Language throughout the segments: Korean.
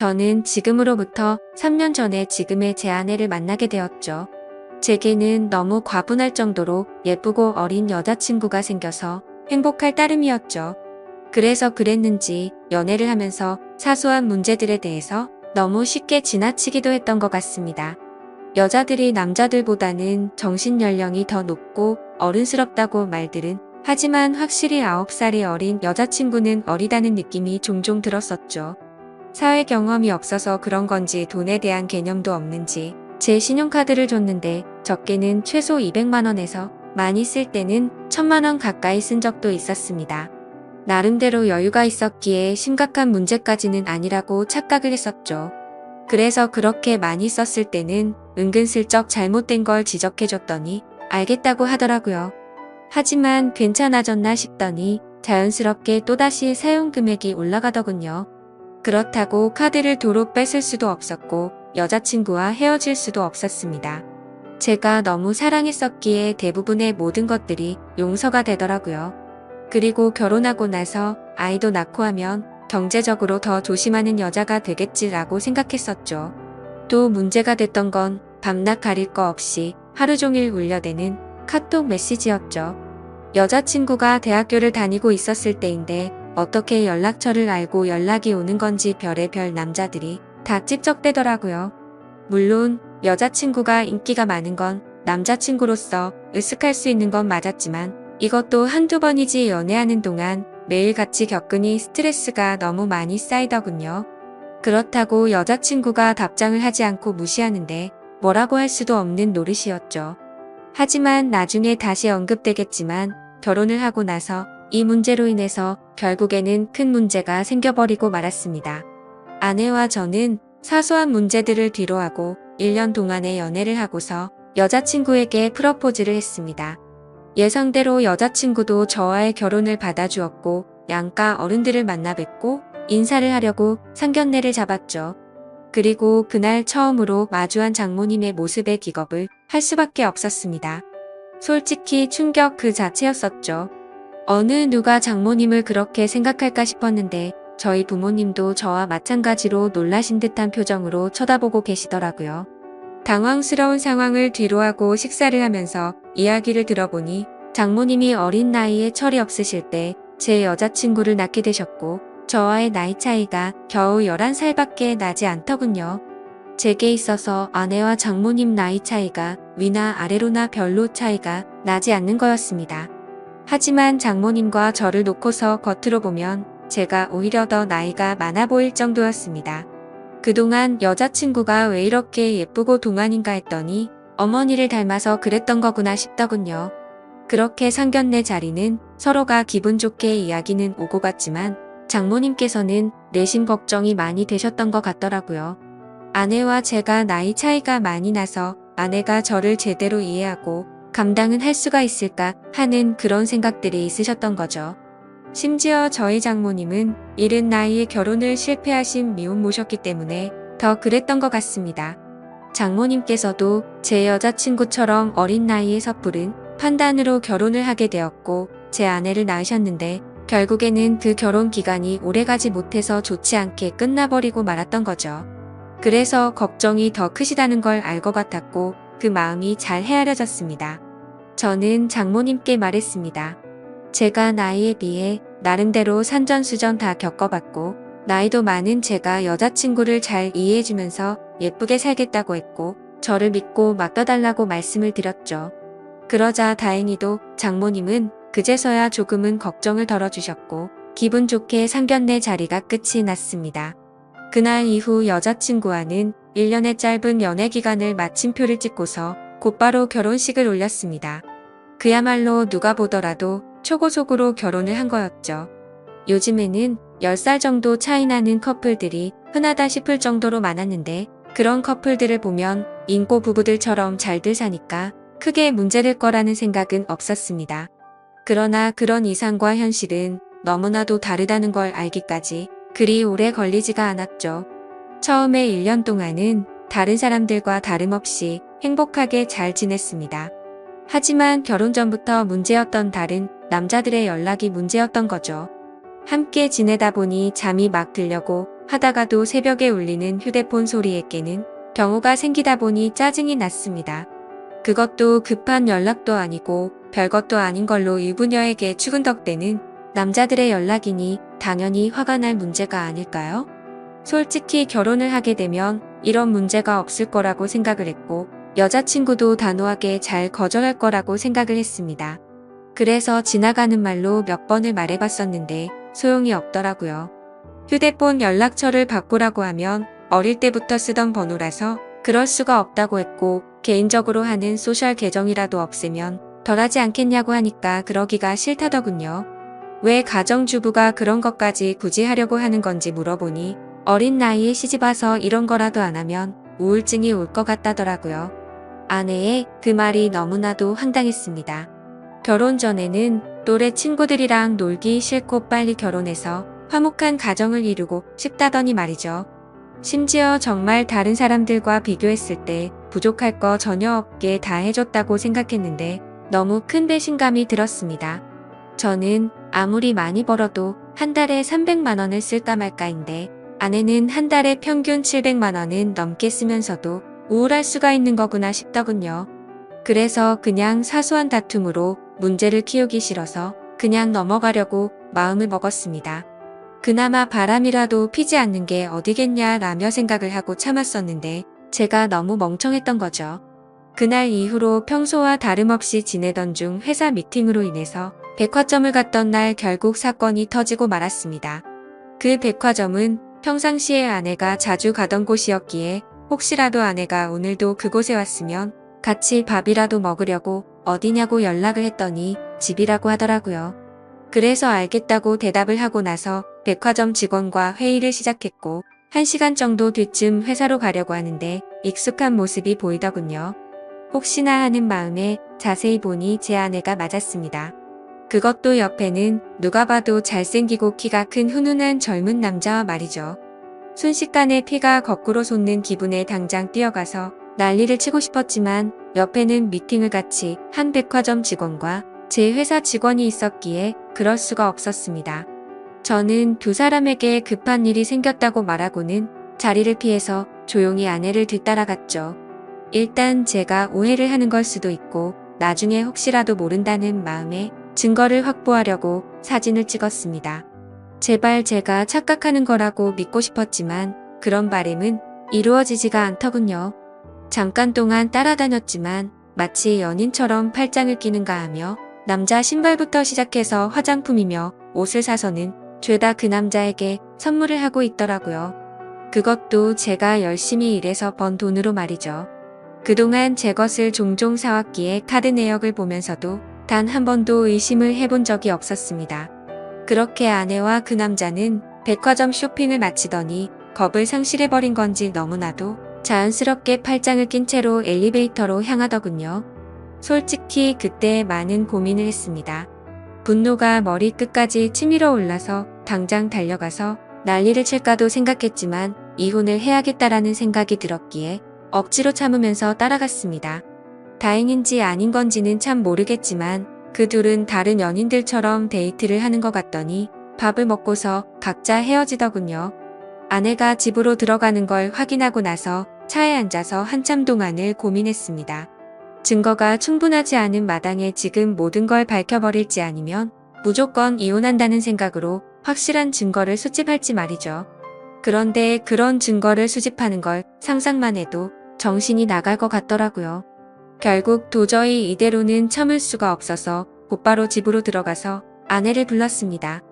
저는 지금으로부터 3년 전에 지금의 제 아내를 만나게 되었죠. 제게는 너무 과분할 정도로 예쁘고 어린 여자친구가 생겨서 행복할 따름이었죠. 그래서 그랬는지 연애를 하면서 사소한 문제들에 대해서 너무 쉽게 지나치기도 했던 것 같습니다. 여자들이 남자들보다는 정신 연령이 더 높고 어른스럽다고 말들은 하지만 확실히 9살이 어린 여자친구는 어리다는 느낌이 종종 들었었죠. 사회 경험이 없어서 그런 건지 돈에 대한 개념도 없는지 제 신용카드를 줬는데 적게는 최소 200만원에서 많이 쓸 때는 1000만원 가까이 쓴 적도 있었습니다. 나름대로 여유가 있었기에 심각한 문제까지는 아니라고 착각을 했었죠. 그래서 그렇게 많이 썼을 때는 은근슬쩍 잘못된 걸 지적해줬더니 알겠다고 하더라고요. 하지만 괜찮아졌나 싶더니 자연스럽게 또다시 사용 금액이 올라가더군요. 그렇다고 카드를 도로 뺏을 수도 없었고 여자친구와 헤어질 수도 없었습니다. 제가 너무 사랑했었기에 대부분의 모든 것들이 용서가 되더라고요. 그리고 결혼하고 나서 아이도 낳고 하면 경제적으로 더 조심하는 여자가 되겠지라고 생각했었죠. 또 문제가 됐던 건 밤낮 가릴 거 없이 하루 종일 울려대는 카톡 메시지였죠. 여자친구가 대학교를 다니고 있었을 때인데 어떻게 연락처를 알고 연락이 오는 건지 별의별 남자들이 다 찝쩍대더라고요. 물론 여자친구가 인기가 많은 건 남자친구로서 으쓱할 수 있는 건 맞았지만 이것도 한두 번이지 연애하는 동안 매일같이 겪으니 스트레스가 너무 많이 쌓이더군요. 그렇다고 여자친구가 답장을 하지 않고 무시하는데 뭐라고 할 수도 없는 노릇이었죠. 하지만 나중에 다시 언급되겠지만 결혼을 하고 나서 이 문제로 인해서 결국에는 큰 문제가 생겨버리고 말았습니다. 아내와 저는 사소한 문제들을 뒤로하고 1년 동안의 연애를 하고서 여자친구에게 프러포즈를 했습니다. 예상대로 여자친구도 저와의 결혼을 받아주었고 양가 어른들을 만나 뵙고 인사를 하려고 상견례를 잡았죠. 그리고 그날 처음으로 마주한 장모님의 모습에 기겁을 할 수밖에 없었습니다. 솔직히 충격 그 자체였었죠. 어느 누가 장모님을 그렇게 생각할까 싶었는데 저희 부모님도 저와 마찬가지로 놀라신 듯한 표정으로 쳐다보고 계시더라고요. 당황스러운 상황을 뒤로하고 식사를 하면서 이야기를 들어보니 장모님이 어린 나이에 철이 없으실 때 제 여자친구를 낳게 되셨고 저와의 나이 차이가 겨우 11살밖에 나지 않더군요. 제게 있어서 아내와 장모님 나이 차이가 위나 아래로나 별로 차이가 나지 않는 거였습니다. 하지만 장모님과 저를 놓고서 겉으로 보면 제가 오히려 더 나이가 많아 보일 정도였습니다. 그동안 여자친구가 왜 이렇게 예쁘고 동안인가 했더니 어머니를 닮아서 그랬던 거구나 싶더군요. 그렇게 상견례 자리는 서로가 기분 좋게 이야기는 오고 갔지만 장모님께서는 내심 걱정이 많이 되셨던 것 같더라고요. 아내와 제가 나이 차이가 많이 나서 아내가 저를 제대로 이해하고 감당은 할 수가 있을까 하는 그런 생각들이 있으셨던 거죠. 심지어 저희 장모님은 이른 나이에 결혼을 실패하신 미혼모셨기 때문에 더 그랬던 것 같습니다. 장모님께서도 제 여자친구처럼 어린 나이에 섣부른 판단으로 결혼을 하게 되었고 제 아내를 낳으셨는데 결국에는 그 결혼 기간이 오래가지 못해서 좋지 않게 끝나버리고 말았던 거죠. 그래서 걱정이 더 크시다는 걸 알 것 같았고 그 마음이 잘 헤아려졌습니다. 저는 장모님께 말했습니다. 제가 나이에 비해 나름대로 산전수전 다 겪어봤고 나이도 많은 제가 여자친구를 잘 이해해주면서 예쁘게 살겠다고 했고 저를 믿고 맡겨달라고 말씀을 드렸죠. 그러자 다행히도 장모님은 그제서야 조금은 걱정을 덜어주셨고 기분 좋게 상견례 자리가 끝이 났습니다. 그날 이후 여자친구와는 1년의 짧은 연애 기간을 마침표를 찍고서 곧바로 결혼식을 올렸습니다. 그야말로 누가 보더라도 초고속으로 결혼을 한 거였죠. 요즘에는 10살 정도 차이 나는 커플들이 흔하다 싶을 정도로 많았는데 그런 커플들을 보면 인고 부부들처럼 잘들 사니까 크게 문제될 거라는 생각은 없었습니다. 그러나 그런 이상과 현실은 너무나도 다르다는 걸 알기까지 그리 오래 걸리지가 않았죠. 처음에 1년 동안은 다른 사람들과 다름없이 행복하게 잘 지냈습니다. 하지만 결혼 전부터 문제였던 다른 남자들의 연락이 문제였던 거죠. 함께 지내다 보니 잠이 막 들려고 하다가도 새벽에 울리는 휴대폰 소리에 깨는 경우가 생기다 보니 짜증이 났습니다. 그것도 급한 연락도 아니고 별것도 아닌 걸로 일부녀에게 추근덕대는 남자들의 연락이니 당연히 화가 날 문제가 아닐까요? 솔직히 결혼을 하게 되면 이런 문제가 없을 거라고 생각을 했고 여자친구도 단호하게 잘 거절할 거라고 생각을 했습니다. 그래서 지나가는 말로 몇 번을 말해봤었는데 소용이 없더라고요. 휴대폰 연락처를 바꾸라고 하면 어릴 때부터 쓰던 번호라서 그럴 수가 없다고 했고 개인적으로 하는 소셜 계정이라도 없애면 덜하지 않겠냐고 하니까 그러기가 싫다더군요. 왜 가정주부가 그런 것까지 굳이 하려고 하는 건지 물어보니 어린 나이에 시집와서 이런 거라도 안 하면 우울증이 올 것 같다더라고요. 아내의 그 말이 너무나도 황당했습니다. 결혼 전에는 또래 친구들이랑 놀기 싫고 빨리 결혼해서 화목한 가정을 이루고 싶다더니 말이죠. 심지어 정말 다른 사람들과 비교했을 때 부족할 거 전혀 없게 다 해줬다고 생각했는데 너무 큰 배신감이 들었습니다. 저는 아무리 많이 벌어도 한 달에 300만 원을 쓸까 말까인데 아내는 한 달에 평균 700만 원은 넘게 쓰면서도 우울할 수가 있는 거구나 싶더군요. 그래서 그냥 사소한 다툼으로 문제를 키우기 싫어서 그냥 넘어가려고 마음을 먹었습니다. 그나마 바람이라도 피지 않는 게 어디겠냐라며 생각을 하고 참았었는데 제가 너무 멍청했던 거죠. 그날 이후로 평소와 다름없이 지내던 중 회사 미팅으로 인해서 백화점을 갔던 날 결국 사건이 터지고 말았습니다. 그 백화점은 평상시에 아내가 자주 가던 곳이었기에 혹시라도 아내가 오늘도 그곳에 왔으면 같이 밥이라도 먹으려고 어디냐고 연락을 했더니 집이라고 하더라고요. 그래서 알겠다고 대답을 하고 나서 백화점 직원과 회의를 시작했고 1시간 정도 뒤쯤 회사로 가려고 하는데 익숙한 모습이 보이더군요. 혹시나 하는 마음에 자세히 보니 제 아내가 맞았습니다. 그것도 옆에는 누가 봐도 잘생기고 키가 큰 훈훈한 젊은 남자와 말이죠. 순식간에 피가 거꾸로 솟는 기분에 당장 뛰어가서 난리를 치고 싶었지만 옆에는 미팅을 같이 한 백화점 직원과 제 회사 직원이 있었기에 그럴 수가 없었습니다. 저는 두 사람에게 급한 일이 생겼다고 말하고는 자리를 피해서 조용히 아내를 뒤따라갔죠. 일단 제가 오해를 하는 걸 수도 있고 나중에 혹시라도 모른다는 마음에 증거를 확보하려고 사진을 찍었습니다. 제발 제가 착각하는 거라고 믿고 싶었지만 그런 바램은 이루어지지가 않더군요. 잠깐 동안 따라다녔지만 마치 연인처럼 팔짱을 끼는가 하며 남자 신발부터 시작해서 화장품이며 옷을 사서는 죄다 그 남자에게 선물을 하고 있더라고요. 그것도 제가 열심히 일해서 번 돈으로 말이죠. 그동안 제 것을 종종 사왔기에 카드 내역을 보면서도 단 한 번도 의심을 해본 적이 없었습니다. 그렇게 아내와 그 남자는 백화점 쇼핑을 마치더니 겁을 상실해버린 건지 너무나도 자연스럽게 팔짱을 낀 채로 엘리베이터로 향하더군요. 솔직히 그때 많은 고민을 했습니다. 분노가 머리 끝까지 치밀어 올라서 당장 달려가서 난리를 칠까도 생각했지만 이혼을 해야겠다라는 생각이 들었기에 억지로 참으면서 따라갔습니다. 다행인지 아닌 건지는 참 모르겠지만 그 둘은 다른 연인들처럼 데이트를 하는 것 같더니 밥을 먹고서 각자 헤어지더군요. 아내가 집으로 들어가는 걸 확인하고 나서 차에 앉아서 한참 동안을 고민했습니다. 증거가 충분하지 않은 마당에 지금 모든 걸 밝혀버릴지 아니면 무조건 이혼한다는 생각으로 확실한 증거를 수집할지 말이죠. 그런데 그런 증거를 수집하는 걸 상상만 해도 정신이 나갈 것 같더라고요. 결국 도저히 이대로는 참을 수가 없어서 곧바로 집으로 들어가서 아내를 불렀습니다.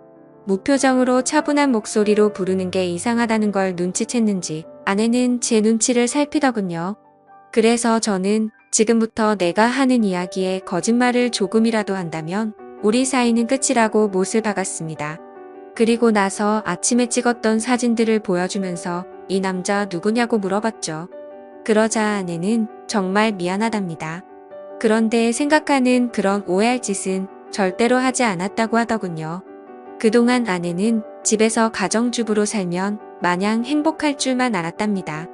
무표정으로 차분한 목소리로 부르는 게 이상하다는 걸 눈치챘는지 아내는 제 눈치를 살피더군요. 그래서 저는 지금부터 내가 하는 이야기에 거짓말을 조금이라도 한다면 우리 사이는 끝이라고 못을 박았습니다. 그리고 나서 아침에 찍었던 사진들을 보여주면서 이 남자 누구냐고 물어봤죠. 그러자 아내는 정말 미안하답니다. 그런데 생각하는 그런 오해할 짓은 절대로 하지 않았다고 하더군요. 그동안 아내는 집에서 가정주부로 살면 마냥 행복할 줄만 알았답니다.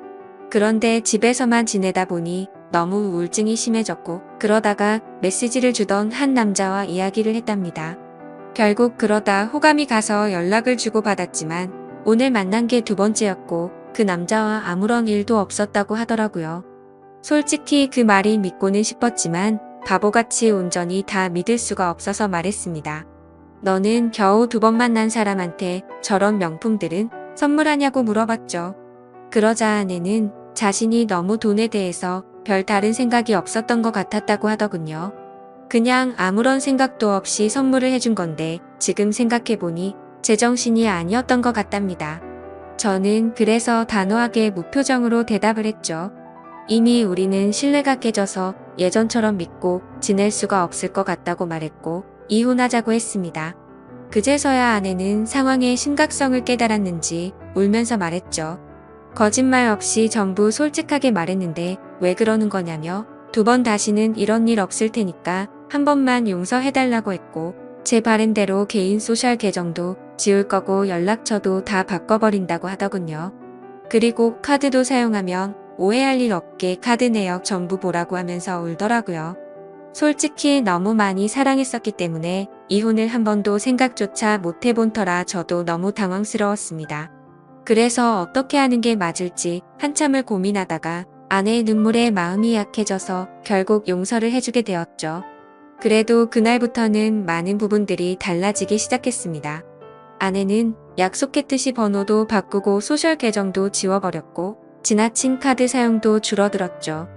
그런데 집에서만 지내다 보니 너무 우울증이 심해졌고 그러다가 메시지를 주던 한 남자와 이야기를 했답니다. 결국 그러다 호감이 가서 연락을 주고 받았지만 오늘 만난 게 두 번째였고 그 남자와 아무런 일도 없었다고 하더라고요. 솔직히 그 말이 믿고는 싶었지만 바보같이 온전히 다 믿을 수가 없어서 말했습니다. 너는 겨우 두 번 만난 사람한테 저런 명품들은 선물하냐고 물어봤죠. 그러자 아내는 자신이 너무 돈에 대해서 별 다른 생각이 없었던 것 같았다고 하더군요. 그냥 아무런 생각도 없이 선물을 해준 건데 지금 생각해보니 제정신이 아니었던 것 같답니다. 저는 그래서 단호하게 무표정으로 대답을 했죠. 이미 우리는 신뢰가 깨져서 예전처럼 믿고 지낼 수가 없을 것 같다고 말했고 이혼하자고 했습니다. 그제서야 아내는 상황의 심각성을 깨달았는지 울면서 말했죠. 거짓말 없이 전부 솔직하게 말했는데 왜 그러는 거냐며 두 번 다시는 이런 일 없을 테니까 한 번만 용서해달라고 했고 제 바램대로 개인 소셜 계정도 지울 거고 연락처도 다 바꿔버린다고 하더군요. 그리고 카드도 사용하면 오해할 일 없게 카드 내역 전부 보라고 하면서 울더라고요. 솔직히 너무 많이 사랑했었기 때문에 이혼을 한 번도 생각조차 못 해본 터라 저도 너무 당황스러웠습니다. 그래서 어떻게 하는 게 맞을지 한참을 고민하다가 아내의 눈물에 마음이 약해져서 결국 용서를 해주게 되었죠. 그래도 그날부터는 많은 부분들이 달라지기 시작했습니다. 아내는 약속했듯이 번호도 바꾸고 소셜 계정도 지워버렸고 지나친 카드 사용도 줄어들었죠.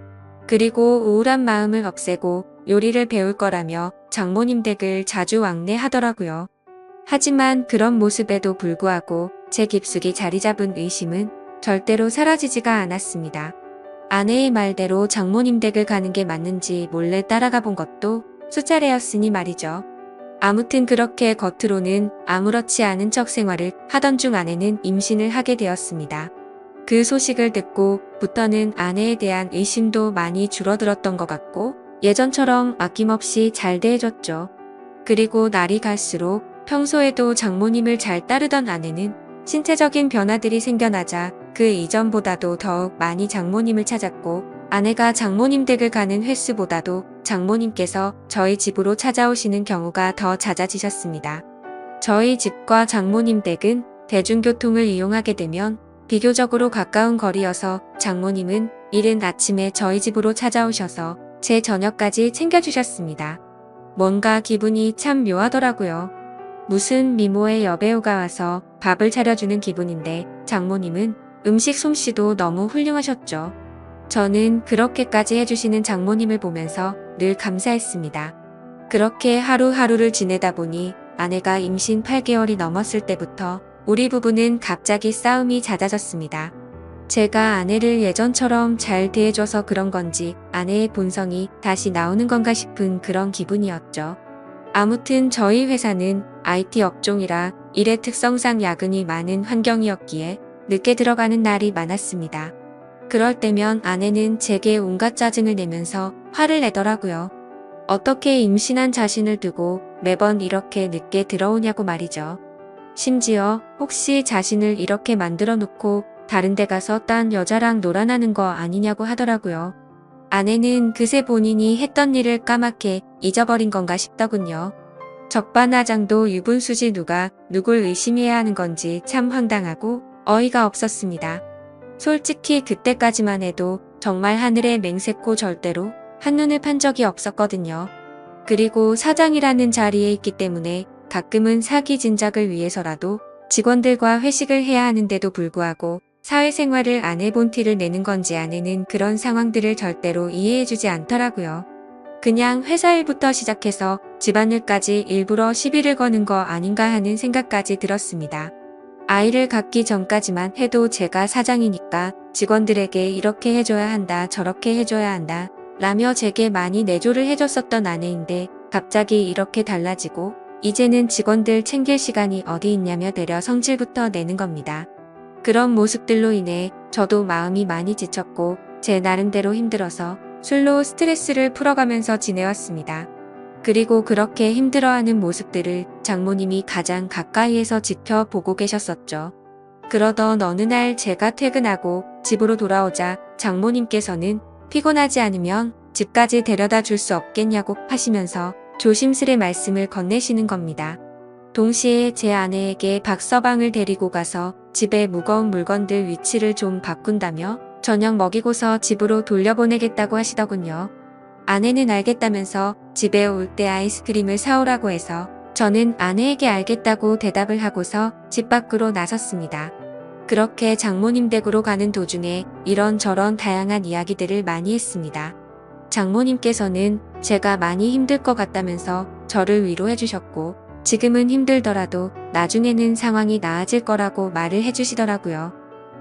그리고 우울한 마음을 없애고 요리를 배울 거라며 장모님 댁을 자주 왕래하더라고요. 하지만 그런 모습에도 불구하고 제 깊숙이 자리 잡은 의심은 절대로 사라지지가 않았습니다. 아내의 말대로 장모님 댁을 가는 게 맞는지 몰래 따라가 본 것도 수차례였으니 말이죠. 아무튼 그렇게 겉으로는 아무렇지 않은 척 생활을 하던 중 아내는 임신을 하게 되었습니다. 그 소식을 듣고 부터는 아내에 대한 의심도 많이 줄어들었던 것 같고 예전처럼 아낌없이 잘 대해줬죠. 그리고 날이 갈수록 평소에도 장모님을 잘 따르던 아내는 신체적인 변화들이 생겨나자 그 이전보다도 더욱 많이 장모님을 찾았고 아내가 장모님 댁을 가는 횟수보다도 장모님께서 저희 집으로 찾아오시는 경우가 더 잦아지셨습니다. 저희 집과 장모님 댁은 대중교통을 이용하게 되면 비교적으로 가까운 거리여서 장모님은 이른 아침에 저희 집으로 찾아오셔서 제 저녁까지 챙겨주셨습니다. 뭔가 기분이 참 묘하더라고요. 무슨 미모의 여배우가 와서 밥을 차려주는 기분인데 장모님은 음식 솜씨도 너무 훌륭하셨죠. 저는 그렇게까지 해주시는 장모님을 보면서 늘 감사했습니다. 그렇게 하루하루를 지내다 보니 아내가 임신 8개월이 넘었을 때부터 우리 부부는 갑자기 싸움이 잦아졌습니다. 제가 아내를 예전처럼 잘 대해줘서 그런 건지 아내의 본성이 다시 나오는 건가 싶은 그런 기분이었죠. 아무튼 저희 회사는 IT 업종이라 일의 특성상 야근이 많은 환경이었기에 늦게 들어가는 날이 많았습니다. 그럴 때면 아내는 제게 온갖 짜증을 내면서 화를 내더라고요. 어떻게 임신한 자신을 두고 매번 이렇게 늦게 들어오냐고 말이죠. 심지어 혹시 자신을 이렇게 만들어 놓고 다른 데 가서 딴 여자랑 놀아나는 거 아니냐고 하더라고요. 아내는 그새 본인이 했던 일을 까맣게 잊어버린 건가 싶더군요. 적반하장도 유분수지 누가 누굴 의심해야 하는 건지 참 황당하고 어이가 없었습니다. 솔직히 그때까지만 해도 정말 하늘의 맹세코 절대로 한눈을 판 적이 없었거든요. 그리고 사장이라는 자리에 있기 때문에 가끔은 사기 진작을 위해서라도 직원들과 회식을 해야 하는데도 불구하고 사회생활을 안 해본 티를 내는 건지 아내는 그런 상황들을 절대로 이해해주지 않더라고요. 그냥 회사 일부터 시작해서 집안일까지 일부러 시비를 거는 거 아닌가 하는 생각까지 들었습니다. 아이를 갖기 전까지만 해도 제가 사장이니까 직원들에게 이렇게 해줘야 한다, 저렇게 해줘야 한다, 라며 제게 많이 내조를 해줬었던 아내인데 갑자기 이렇게 달라지고 이제는 직원들 챙길 시간이 어디 있냐며 되려 성질부터 내는 겁니다. 그런 모습들로 인해 저도 마음이 많이 지쳤고 제 나름대로 힘들어서 술로 스트레스를 풀어가면서 지내왔습니다. 그리고 그렇게 힘들어하는 모습들을 장모님이 가장 가까이에서 지켜보고 계셨었죠. 그러던 어느 날 제가 퇴근하고 집으로 돌아오자 장모님께서는 피곤하지 않으면 집까지 데려다 줄 수 없겠냐고 하시면서 조심스레 말씀을 건네시는 겁니다. 동시에 제 아내에게 박서방을 데리고 가서 집에 무거운 물건들 위치를 좀 바꾼다며 저녁 먹이고서 집으로 돌려보내겠다고 하시더군요. 아내는 알겠다면서 집에 올 때 아이스크림을 사오라고 해서 저는 아내에게 알겠다고 대답을 하고서 집 밖으로 나섰습니다. 그렇게 장모님 댁으로 가는 도중에 이런저런 다양한 이야기들을 많이 했습니다. 장모님께서는 제가 많이 힘들 것 같다면서 저를 위로해 주셨고 지금은 힘들더라도 나중에는 상황이 나아질 거라고 말을 해주시더라고요.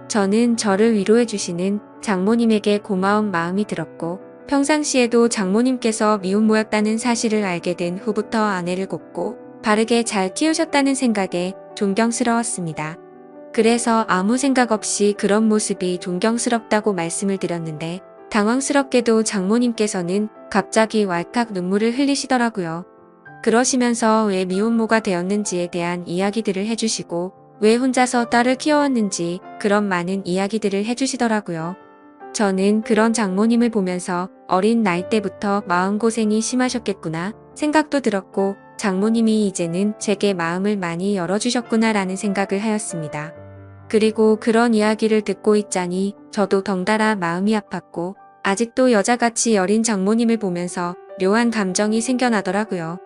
저는 저를 위로해 주시는 장모님에게 고마운 마음이 들었고 평상시에도 장모님께서 미혼모였다는 사실을 알게 된 후부터 아내를 곱고 바르게 잘 키우셨다는 생각에 존경스러웠습니다. 그래서 아무 생각 없이 그런 모습이 존경스럽다고 말씀을 드렸는데 당황스럽게도 장모님께서는 갑자기 왈칵 눈물을 흘리시더라고요. 그러시면서 왜 미혼모가 되었는지에 대한 이야기들을 해주시고 왜 혼자서 딸을 키워왔는지 그런 많은 이야기들을 해주시더라고요. 저는 그런 장모님을 보면서 어린 나이 때부터 마음고생이 심하셨겠구나 생각도 들었고 장모님이 이제는 제게 마음을 많이 열어주셨구나 라는 생각을 하였습니다. 그리고 그런 이야기를 듣고 있자니 저도 덩달아 마음이 아팠고 아직도 여자같이 여린 장모님을 보면서 묘한 감정이 생겨나더라고요.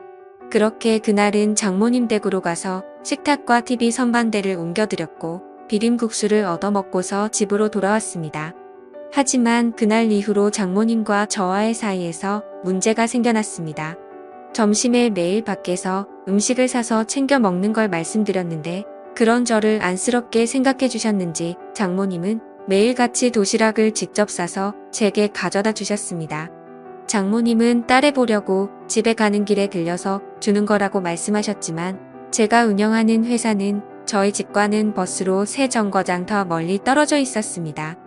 그렇게 그날은 장모님 댁으로 가서 식탁과 TV 선반대를 옮겨드렸고 비빔국수를 얻어먹고서 집으로 돌아왔습니다. 하지만 그날 이후로 장모님과 저와의 사이에서 문제가 생겨났습니다. 점심에 매일 밖에서 음식을 사서 챙겨 먹는 걸 말씀드렸는데 그런 저를 안쓰럽게 생각해 주셨는지 장모님은 매일같이 도시락을 직접 싸서 제게 가져다 주셨습니다. 장모님은 딸에 보려고 집에 가는 길에 들려서 주는 거라고 말씀하셨지만 제가 운영하는 회사는 저희 집과는 버스로 세 정거장 더 멀리 떨어져 있었습니다.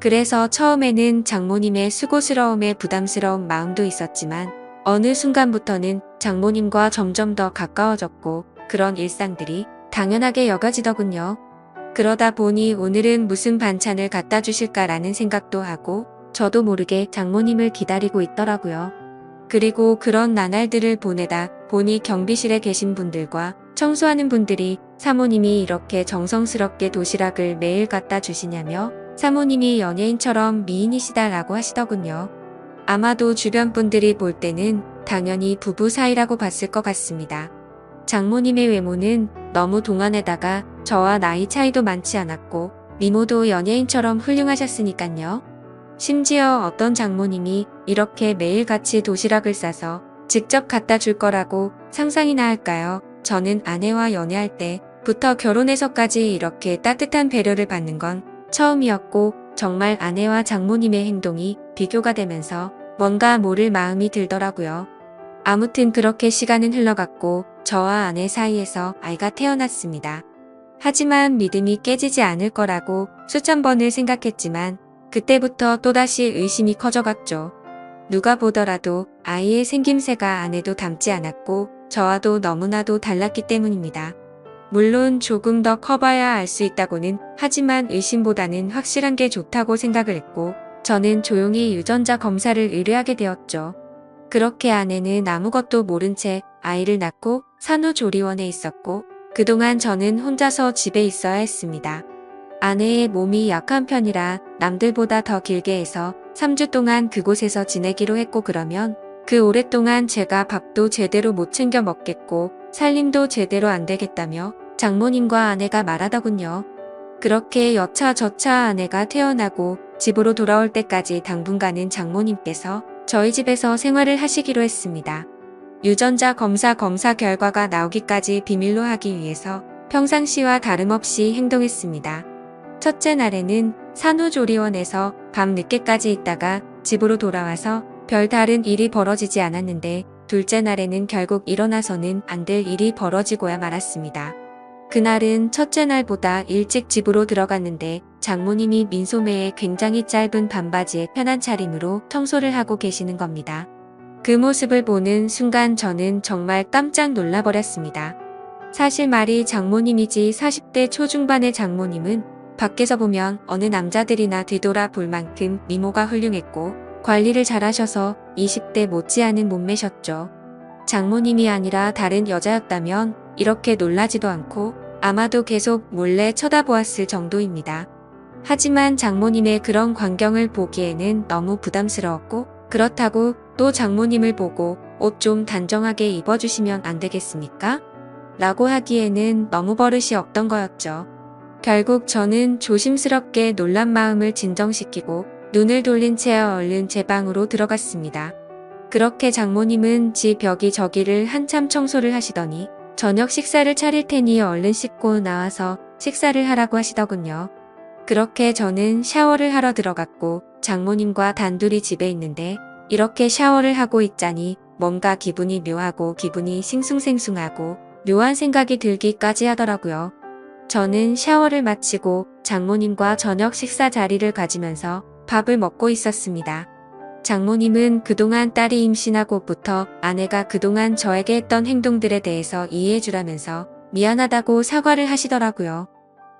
그래서 처음에는 장모님의 수고스러움에 부담스러운 마음도 있었지만 어느 순간부터는 장모님과 점점 더 가까워졌고 그런 일상들이 당연하게 여겨지더군요. 그러다 보니 오늘은 무슨 반찬을 갖다 주실까라는 생각도 하고 저도 모르게 장모님을 기다리고 있더라고요. 그리고 그런 나날들을 보내다 보니 경비실에 계신 분들과 청소하는 분들이 사모님이 이렇게 정성스럽게 도시락을 매일 갖다 주시냐며 사모님이 연예인처럼 미인이시다라고 하시더군요. 아마도 주변 분들이 볼 때는 당연히 부부 사이라고 봤을 것 같습니다. 장모님의 외모는 너무 동안에다가 저와 나이 차이도 많지 않았고 미모도 연예인처럼 훌륭하셨으니깐요. 심지어 어떤 장모님이 이렇게 매일같이 도시락을 싸서 직접 갖다 줄 거라고 상상이나 할까요? 저는 아내와 연애할 때부터 결혼해서까지 이렇게 따뜻한 배려를 받는 건 처음이었고 정말 아내와 장모님의 행동이 비교가 되면서 뭔가 모를 마음이 들더라고요. 아무튼 그렇게 시간은 흘러갔고 저와 아내 사이에서 아이가 태어났습니다. 하지만 믿음이 깨지지 않을 거라고 수천 번을 생각했지만 그때부터 또다시 의심이 커져갔죠. 누가 보더라도 아이의 생김새가 아내도 닮지 않았고 저와도 너무나도 달랐기 때문입니다. 물론 조금 더 커봐야 알 수 있다고는 하지만 의심보다는 확실한 게 좋다고 생각을 했고 저는 조용히 유전자 검사를 의뢰하게 되었죠. 그렇게 아내는 아무것도 모른 채 아이를 낳고 산후조리원에 있었고 그동안 저는 혼자서 집에 있어야 했습니다. 아내의 몸이 약한 편이라 남들보다 더 길게 해서 3주 동안 그곳에서 지내기로 했고 그러면 그 오랫동안 제가 밥도 제대로 못 챙겨 먹겠고 살림도 제대로 안 되겠다며 장모님과 아내가 말하더군요. 그렇게 여차저차 아내가 태어나고 집으로 돌아올 때까지 당분간은 장모님께서 저희 집에서 생활을 하시기로 했습니다. 유전자 검사 검사 결과가 나오기까지 비밀로 하기 위해서 평상시와 다름없이 행동했습니다. 첫째 날에는 산후조리원에서 밤 늦게까지 있다가 집으로 돌아와서 별다른 일이 벌어지지 않았는데 둘째 날에는 결국 일어나서는 안 될 일이 벌어지고야 말았습니다. 그날은 첫째 날보다 일찍 집으로 들어갔는데 장모님이 민소매에 굉장히 짧은 반바지에 편한 차림으로 청소를 하고 계시는 겁니다. 그 모습을 보는 순간 저는 정말 깜짝 놀라버렸습니다. 사실 말이 장모님이지 40대 초중반의 장모님은 밖에서 보면 어느 남자들이나 뒤돌아 볼 만큼 미모가 훌륭했고 관리를 잘하셔서 20대 못지않은 몸매셨죠. 장모님이 아니라 다른 여자였다면 이렇게 놀라지도 않고 아마도 계속 몰래 쳐다보았을 정도입니다. 하지만 장모님의 그런 광경을 보기에는 너무 부담스러웠고 그렇다고 또 장모님을 보고 옷 좀 단정하게 입어주시면 안 되겠습니까? 라고 하기에는 너무 버릇이 없던 거였죠. 결국 저는 조심스럽게 놀란 마음을 진정시키고 눈을 돌린 채 얼른 제 방으로 들어갔습니다. 그렇게 장모님은 집 여기저기를 한참 청소를 하시더니 저녁 식사를 차릴 테니 얼른 씻고 나와서 식사를 하라고 하시더군요. 그렇게 저는 샤워를 하러 들어갔고 장모님과 단둘이 집에 있는데 이렇게 샤워를 하고 있자니 뭔가 기분이 묘하고 기분이 싱숭생숭하고 묘한 생각이 들기까지 하더라고요. 저는 샤워를 마치고 장모님과 저녁 식사 자리를 가지면서 밥을 먹고 있었습니다. 장모님은 그동안 딸이 임신하고부터 아내가 그동안 저에게 했던 행동들에 대해서 이해해주라면서 미안하다고 사과를 하시더라고요.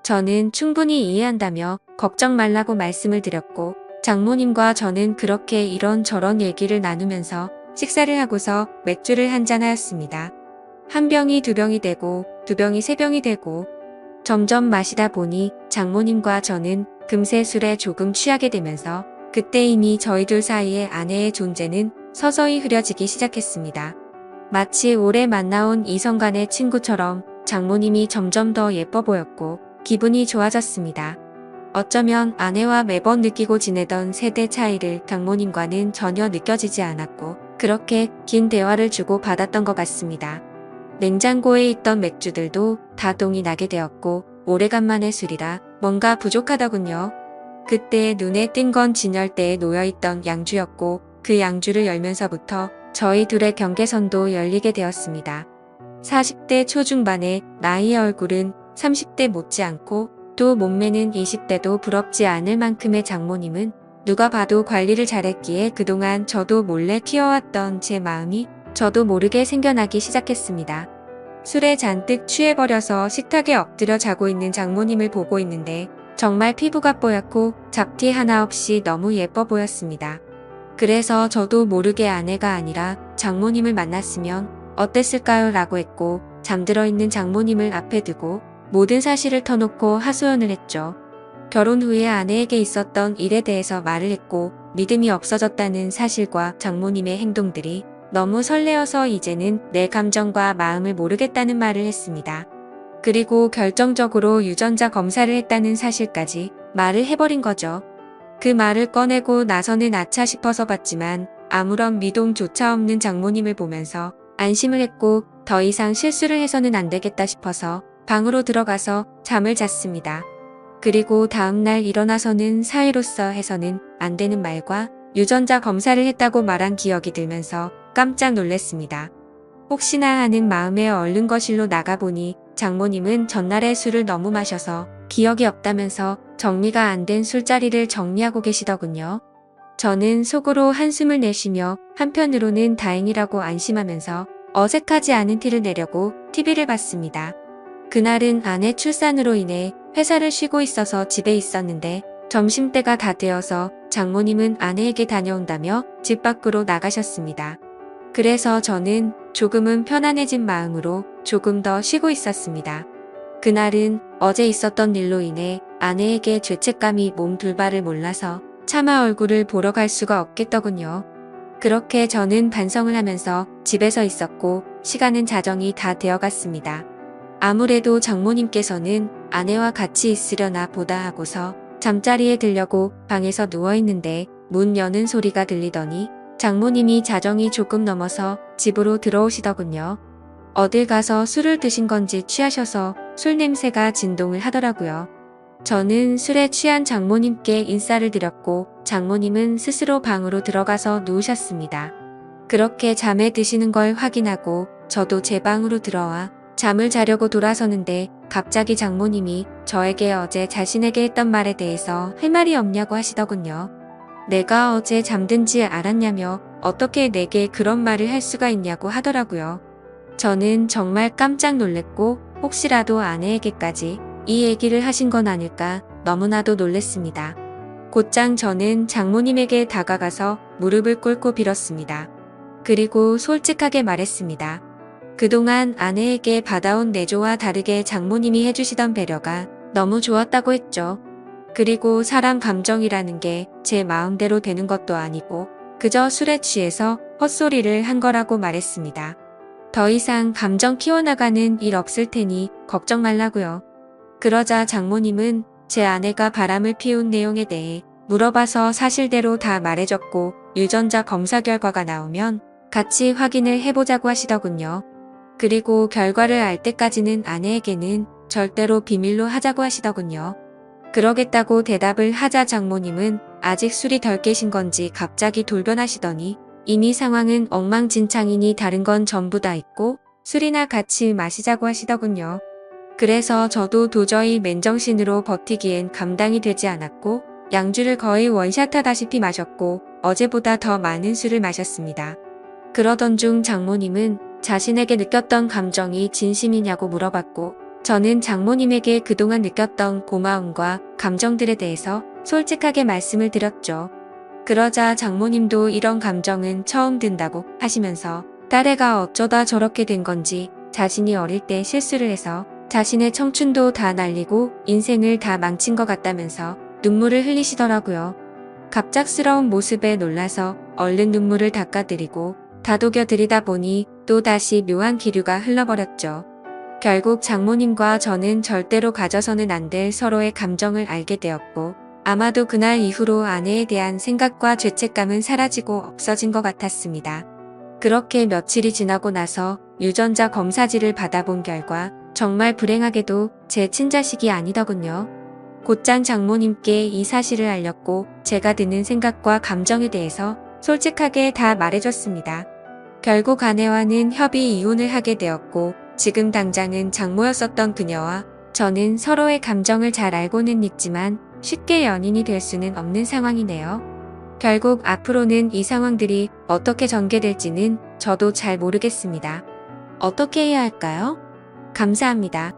저는 충분히 이해한다며 걱정 말라고 말씀을 드렸고 장모님과 저는 그렇게 이런저런 얘기를 나누면서 식사를 하고서 맥주를 한잔 하였습니다. 한 병이 두 병이 되고 두 병이 세 병이 되고 점점 마시다 보니 장모님과 저는 금세 술에 조금 취하게 되면서 그때 이미 저희 둘 사이의 아내의 존재는 서서히 흐려지기 시작했습니다. 마치 오래 만나온 이성 간의 친구처럼 장모님이 점점 더 예뻐 보였고 기분이 좋아졌습니다. 어쩌면 아내와 매번 느끼고 지내던 세대 차이를 장모님과는 전혀 느껴지지 않았고 그렇게 긴 대화를 주고 받았던 것 같습니다. 냉장고에 있던 맥주들도 다 동이 나게 되었고 오래간만에 술이라 뭔가 부족하더군요. 그때 눈에 띈 건 진열대에 놓여있던 양주였고 그 양주를 열면서부터 저희 둘의 경계선도 열리게 되었습니다. 40대 초중반의 나이의 얼굴은 30대 못지않고 또 몸매는 20대도 부럽지 않을 만큼의 장모님은 누가 봐도 관리를 잘했기에 그동안 저도 몰래 키워왔던 제 마음이 저도 모르게 생겨나기 시작했습니다. 술에 잔뜩 취해버려서 식탁에 엎드려 자고 있는 장모님을 보고 있는데 정말 피부가 뽀얗고 잡티 하나 없이 너무 예뻐 보였습니다. 그래서 저도 모르게 아내가 아니라 장모님을 만났으면 어땠을까요? 라고 했고 잠들어 있는 장모님을 앞에 두고 모든 사실을 터놓고 하소연을 했죠. 결혼 후에 아내에게 있었던 일에 대해서 말을 했고 믿음이 없어졌다는 사실과 장모님의 행동들이 너무 설레어서 이제는 내 감정과 마음을 모르겠다는 말을 했습니다. 그리고 결정적으로 유전자 검사를 했다는 사실까지 말을 해버린 거죠. 그 말을 꺼내고 나서는 아차 싶어서 봤지만 아무런 미동조차 없는 장모님을 보면서 안심을 했고 더 이상 실수를 해서는 안 되겠다 싶어서 방으로 들어가서 잠을 잤습니다. 그리고 다음날 일어나서는 사회로서 해서는 안 되는 말과 유전자 검사를 했다고 말한 기억이 들면서 깜짝 놀랐습니다. 혹시나 하는 마음에 얼른 거실로 나가보니 장모님은 전날에 술을 너무 마셔서 기억이 없다면서 정리가 안 된 술자리를 정리하고 계시더군요. 저는 속으로 한숨을 내쉬며 한편으로는 다행이라고 안심하면서 어색하지 않은 티를 내려고 TV를 봤습니다. 그날은 아내 출산으로 인해 회사를 쉬고 있어서 집에 있었는데 점심때가 다 되어서 장모님은 아내에게 다녀온다며 집 밖으로 나가셨습니다. 그래서 저는 조금은 편안해진 마음으로 조금 더 쉬고 있었습니다. 그날은 어제 있었던 일로 인해 아내에게 죄책감이 몸 둘바를 몰라서 차마 얼굴을 보러 갈 수가 없겠더군요. 그렇게 저는 반성을 하면서 집에서 있었고 시간은 자정이 다 되어갔습니다. 아무래도 장모님께서는 아내와 같이 있으려나 보다 하고서 잠자리에 들려고 방에서 누워있는데 문 여는 소리가 들리더니 장모님이 자정이 조금 넘어서 집으로 들어오시더군요. 어딜 가서 술을 드신 건지 취하셔서 술 냄새가 진동을 하더라고요. 저는 술에 취한 장모님께 인사를 드렸고 장모님은 스스로 방으로 들어가서 누우셨습니다. 그렇게 잠에 드시는 걸 확인하고 저도 제 방으로 들어와 잠을 자려고 돌아서는데 갑자기 장모님이 저에게 어제 자신에게 했던 말에 대해서 할 말이 없냐고 하시더군요. 내가 어제 잠든 지 알았냐며 어떻게 내게 그런 말을 할 수가 있냐고 하더라고요. 저는 정말 깜짝 놀랬고 혹시라도 아내에게까지 이 얘기를 하신 건 아닐까 너무나도 놀랬습니다. 곧장 저는 장모님에게 다가가서 무릎을 꿇고 빌었습니다. 그리고 솔직하게 말했습니다. 그동안 아내에게 받아온 내조와 다르게 장모님이 해주시던 배려가 너무 좋았다고 했죠. 그리고 사람 감정이라는 게 제 마음대로 되는 것도 아니고 그저 술에 취해서 헛소리를 한 거라고 말했습니다. 더 이상 감정 키워나가는 일 없을 테니 걱정 말라고요. 그러자 장모님은 제 아내가 바람을 피운 내용에 대해 물어봐서 사실대로 다 말해줬고 유전자 검사 결과가 나오면 같이 확인을 해보자고 하시더군요. 그리고 결과를 알 때까지는 아내에게는 절대로 비밀로 하자고 하시더군요. 그러겠다고 대답을 하자 장모님은 아직 술이 덜 깨신 건지 갑자기 돌변하시더니 이미 상황은 엉망진창이니 다른 건 전부 다 있고 술이나 같이 마시자고 하시더군요. 그래서 저도 도저히 맨정신으로 버티기엔 감당이 되지 않았고 양주를 거의 원샷하다시피 마셨고 어제보다 더 많은 술을 마셨습니다. 그러던 중 장모님은 자신에게 느꼈던 감정이 진심이냐고 물어봤고 저는 장모님에게 그동안 느꼈던 고마움과 감정들에 대해서 솔직하게 말씀을 드렸죠. 그러자 장모님도 이런 감정은 처음 든다고 하시면서 딸애가 어쩌다 저렇게 된 건지 자신이 어릴 때 실수를 해서 자신의 청춘도 다 날리고 인생을 다 망친 것 같다면서 눈물을 흘리시더라고요. 갑작스러운 모습에 놀라서 얼른 눈물을 닦아드리고 다독여 드리다 보니 또 다시 묘한 기류가 흘러버렸죠. 결국 장모님과 저는 절대로 가져서는 안 될 서로의 감정을 알게 되었고 아마도 그날 이후로 아내에 대한 생각과 죄책감은 사라지고 없어진 것 같았습니다. 그렇게 며칠이 지나고 나서 유전자 검사지를 받아본 결과 정말 불행하게도 제 친자식이 아니더군요. 곧장 장모님께 이 사실을 알렸고 제가 드는 생각과 감정에 대해서 솔직하게 다 말해줬습니다. 결국 아내와는 협의 이혼을 하게 되었고 지금 당장은 장모였었던 그녀와 저는 서로의 감정을 잘 알고는 있지만 쉽게 연인이 될 수는 없는 상황이네요. 결국 앞으로는 이 상황들이 어떻게 전개될지는 저도 잘 모르겠습니다. 어떻게 해야 할까요? 감사합니다.